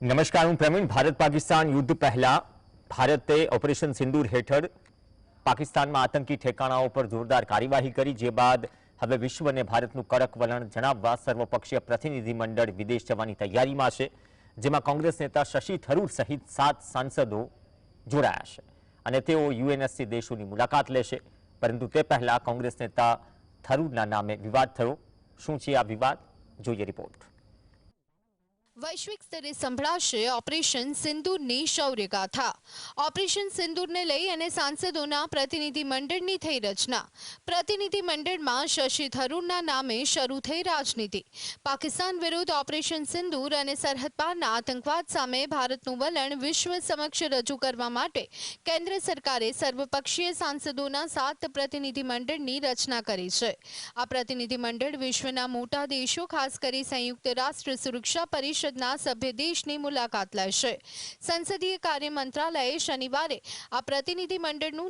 નમસ્કાર હું પ્રવીણ ભારત પાકિસ્તાન યુદ્ધ પહેલા ભારતે ઓપરેશન સિંદૂર હેઠળ પાકિસ્તાનમાં આતંકી ઠેકાણાઓ પર જોરદાર કાર્યવાહી કરી જે બાદ હવે વિશ્વને ભારતનું કડક વલણ જણાવવા સર્વપક્ષીય પ્રતિનિધિમંડળ વિદેશ જવાની તૈયારીમાં છે જેમાં કોંગ્રેસ નેતા શશી થરૂર સહિત સાત સાંસદો જોડાયા છે અને તેઓ યુએનએસસી દેશોની મુલાકાત લેશે પરંતુ તે પહેલા કોંગ્રેસ નેતા થરૂરના નામે વિવાદ થયો શું છે આ વિવાદ જોઈએ રિપોર્ટ વૈશ્વિક સ્તરે સંભળાશે ઓપરેશન સિંદૂરની શૌર્યગાથા. ઓપરેશન સિંદૂરને લઈ અને સાંસદોના પ્રતિનિધિ મંડળની થઈ રચના. પ્રતિનિધિ મંડળમાં શશી થરૂરના નામે શરૂ થઈ રાજનીતિ. પાકિસ્તાન વિરુદ્ધ ઓપરેશન સિંદૂર અને સરહદ પારના આતંકવાદ સામે ભારતનું વલણ વિશ્વ સમક્ષ રજૂ કરવા માટે કેન્દ્ર સરકારે સર્વપક્ષીય સાંસદોના સાત પ્રતિનિધિ મંડળની રચના કરી છે. આ પ્રતિનિધિ મંડળ વિશ્વના મોટા દેશો, ખાસ કરી સંયુક્ત રાષ્ટ્ર સુરક્ષા પરિષદના સભ્ય દેશની મુલાકાત લેશે. સંસદીય કાર્ય મંત્રાલયે શનિવારે આ પ્રતિનિધિ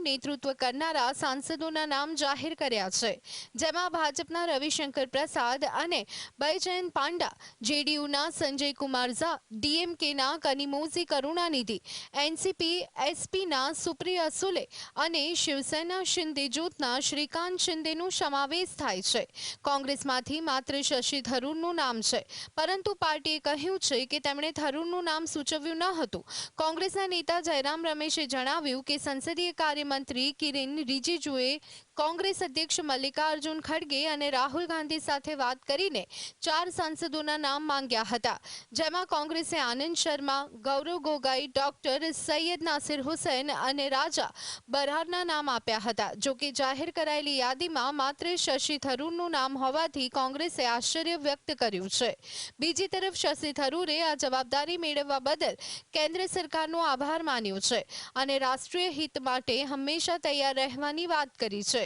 નેતૃત્વ કરનારા સાંસદોના નામ જાહેર કર્યા છે. જેમાં ભાજપના રવિશંકર પ્રસાદ અને બૈજયંત પાંડા, જેડીયુના સંજય કુમાર ઝા, ડીએમકેના કનિમોઝી કરુણાનિધિ, એનસીપી, એસપીના સુપ્રિયા સુલે અને શિવસેના શિંદે જૂથના શ્રીકાંત શિંદેનો સમાવેશ થાય છે. કોંગ્રેસમાંથી માત્ર શશી થરૂરનું નામ છે, પરંતુ પાર્ટીએ કહ્યું છે કે તેમણે થરૂરનું નામ સૂચવ્યું ન હતું. કોંગ્રેસના નેતા જયરામ રમેશે જણાવ્યું કે સંસદીય કાર્યમંત્રી કિરેન રિજિજુએ કોંગ્રેસ અધ્યક્ષ મલ્લિકાર્જુન ખડગે અને રાહુલ ગાંધી સાથે વાત કરીને ચાર સાંસદોના નામ માંગ્યા હતા, જેમાં કોંગ્રેસે આનંદ શર્મા, ગૌરવ ગોગાઈ, ડોક્ટર સૈયદ નાસિર હુસૈન અને રાજા બરહારના નામ આપ્યા હતા. જો કે જાહેર કરાયેલી યાદીમાં માત્ર શશી થરૂરનું નામ હોવાથી કોંગ્રેસે આશ્ચર્ય વ્યક્ત કર્યું છે. બીજી તરફ શશી થરૂરે આ જવાબદારી મેળવવા બદલ કેન્દ્ર સરકારનો આભાર માન્યો છે અને રાષ્ટ્રીય હિત માટે હંમેશા તૈયાર રહેવાની વાત કરી છે.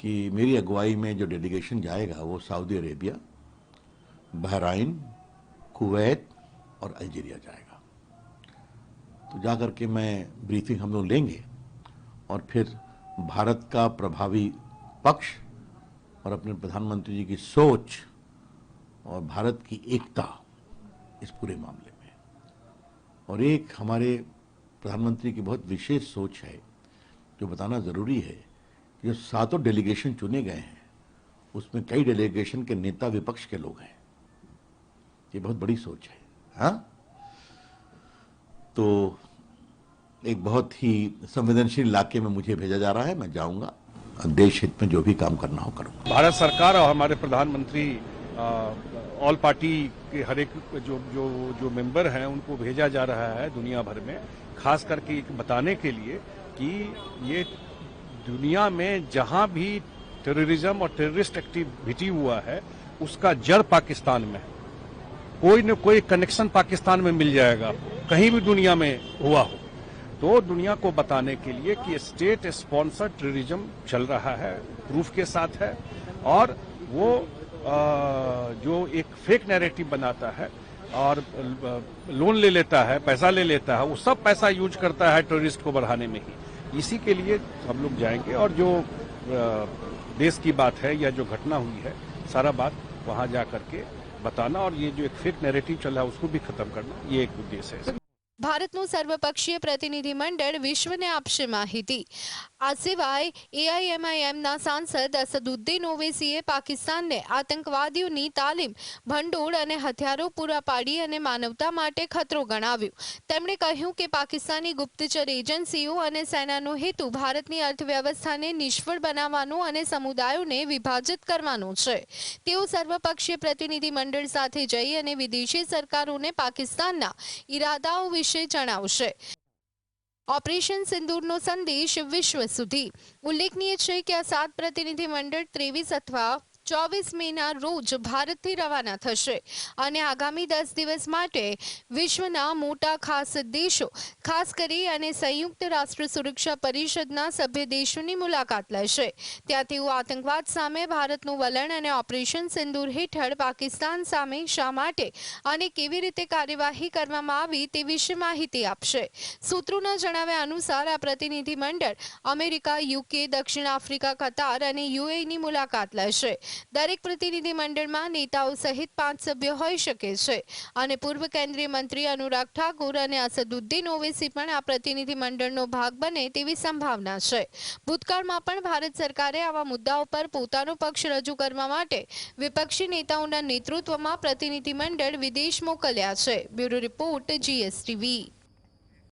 कि मेरी अगुवाई में जो डेलीगेशन जाएगा वो सऊदी अरेबिया, बहराइन, कुवैत और अल्जीरिया जाएगा। तो जा कर के मैं ब्रीफिंग हम लोग लेंगे और फिर भारत का प्रभावी पक्ष और अपने प्रधानमंत्री जी की सोच और भारत की एकता इस पूरे मामले में। और एक हमारे प्रधानमंत्री की बहुत विशेष सोच है, जो बताना ज़रूरी है जो सातों डेलीगेशन चुने गए हैं। उसमें कई डेलीगेशन के नेता विपक्ष के लोग हैं। ये बहुत बड़ी सोच है हाँ? तो एक बहुत ही संवेदनशील इलाके में मुझे भेजा जा रहा है, मैं जाऊँगा। देश हित में जो भी काम करना हो करूँगा। भारत सरकार और हमारे प्रधानमंत्री ऑल पार्टी के हर एक जो जो जो मेंबर हैं, उनको भेजा जा रहा है दुनिया भर में, खास करके एक बताने के लिए कि ये दुनिया में जहाँ भी टेररिज्म और टेररिस्ट एक्टिविटी हुआ है उसका जड़ पाकिस्तान में है। कोई न कोई कनेक्शन पाकिस्तान में मिल जाएगा कहीं भी दुनिया में हुआ हो। तो दुनिया को बताने के लिए कि स्टेट स्पॉन्सर टेररिज्म चल रहा है प्रूफ के साथ है और वो अ, जो एक फेक नैरेटिव बनाता है और लोन ले लेता है पैसा ले लेता है वो सब पैसा यूज़ करता है टेररिस्ट को बढ़ाने में ही। इसी के लिए हम लोग जाएँगे और जो देश की बात है या जो घटना हुई है, सारा बात वहाँ जा करके बताना और ये जो एक फेक नैरेटिव चल रहा है, उसको भी खत्म करना, ये एक उद्देश्य है। ભારતનું સર્વપક્ષીય પ્રતિનિધિ મંડળ વિશ્વને આપશે માહિતી. આ સિવાય એઆઈએમઆઈએમના સાંસદ અસદુદ્દીન ઓવેસીએ પાકિસ્તાનને આતંકવાદીઓની તાલીમ, ભંડોળ અને હથિયારો પૂરા પાડી અને માનવતા માટે ખતરો ગણાવ્યું. તેમણે કહ્યું કે પાકિસ્તાની ગુપ્તચર એજન્સીઓ અને સેનાનો હેતુ ભારતની અર્થવ્યવસ્થાને નિષ્ફળ બનાવવાનો અને સમુદાયોને વિભાજિત કરવાનો છે. તેઓ સર્વપક્ષીય પ્રતિનિધિ મંડળ સાથે જઈ અને વિદેશી સરકારોને પાકિસ્તાનના ઈરાદાઓ વિશે જણાવશે. ઓપરેશન સિંદૂરનો સંદેશ વિશ્વ સુધી. ઉલ્લેખનીય છે કે આ સાત પ્રતિનિધિ મંડળ ત્રેવીસ અથવા ચોવીસ મેના રોજ ભારતથી રવાના થશે. અને આગામી દસ દિવસ માટે વિશ્વના મોટા ખાસ દેશો, ખાસ કરી અને સંયુક્ત રાષ્ટ્ર સુરક્ષા પરિષદના સભ્ય દેશોની મુલાકાત લેશે. ત્યાં તેઓ આતંકવાદ સામે, ભારતનું વલણ અને ઓપરેશન સિંદૂર હેઠળ પાકિસ્તાન સામે શા માટે અને કેવી રીતે કાર્યવાહી કરવામાં આવી તે વિશે માહિતી આપશે. સૂત્રોના જણાવ્યા અનુસાર આ પ્રતિનિધિ મંડળ અમેરિકા યુકે દક્ષિણ આફ્રિકા, કતાર અને યુએની મુલાકાત લેશે. દરેક પ્રતિનિધિ મંડળમાં નેતાઓ સહિત પાંચ સભ્યો હોઈ શકે છે. અને પૂર્વ કેન્દ્રીય મંત્રી અનુરાગ ઠાકુર અને અસદુદ્દીન ઓવેસી પણ આ પ્રતિનિધિ મંડળનો ભાગ બને તેવી સંભાવના છે. ભૂતકાળમાં પણ ભારત સરકારે આવા મુદ્દાઓ પર પોતાનો પક્ષ રજૂ કરવા માટે વિપક્ષી નેતાઓના નેતૃત્વમાં પ્રતિનિધિ મંડળ વિદેશ મોકલ્યા છે. Bureau report GSTV.